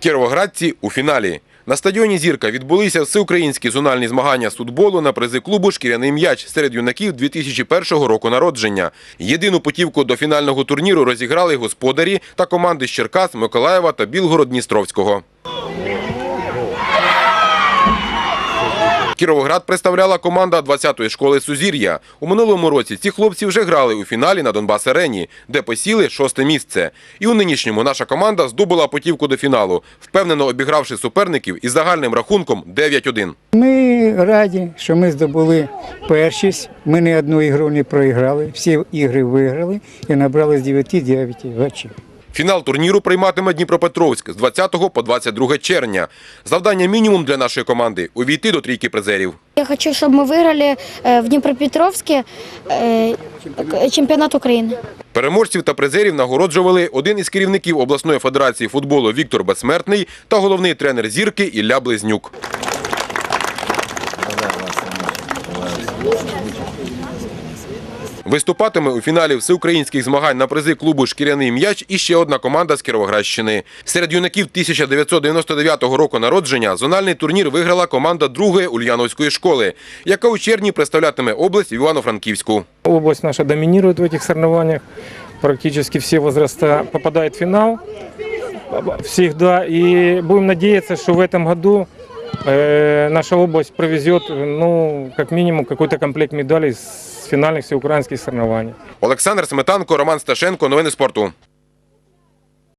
Кіровоградці у фіналі. На стадіоні Зірка відбулися всеукраїнські зональні змагання з футболу на призи клубу Шкіряний м'яч серед юнаків 2001 року народження. Єдину путівку до фінального турніру розіграли господарі та команди з Черкас, Миколаєва та Білгород-Дністровського. Кіровоград представляла команда 20-ї школи Сузір'я. У минулому році ці хлопці вже грали у фіналі на Донбас-арені, де посіли шосте місце. І у нинішньому наша команда здобула путівку до фіналу, впевнено обігравши суперників із загальним рахунком 9-1. Ми раді, що ми здобули першість. Ми ні одну ігру не проіграли, всі ігри виграли і набрали з 9-9 очів. Фінал турніру прийматиме Дніпропетровськ з 20 по 22 червня. Завдання мінімум для нашої команди – увійти до трійки призерів. Я хочу, чтобы мы выиграли э, в Днепропетровске э, к- чемпионат Украины. Переможців та призерів нагороджували один із керівників обласної федерації футболу Віктор Безсмертний та головний тренер зірки Ілля Близнюк. Виступатиме у фіналі всеукраїнських змагань на призи клубу Шкіряний м'яч і ще одна команда з Кіровоградщини. Серед юнаків 1999 року народження зональний турнір виграла команда другої Ульяновської школи, яка у червні представлятиме область в Івано-Франківську. Область наша доминирует в этих соревнованиях. Практически все возраста попадают в финал всегда. И будем надеяться, что в этом году э, наша область провезет, ну, как минимум, какой-то комплект медалей с финальных всеукраїнських соревнований. Олександр Сметанко, Роман Сташенко. Новини спорту.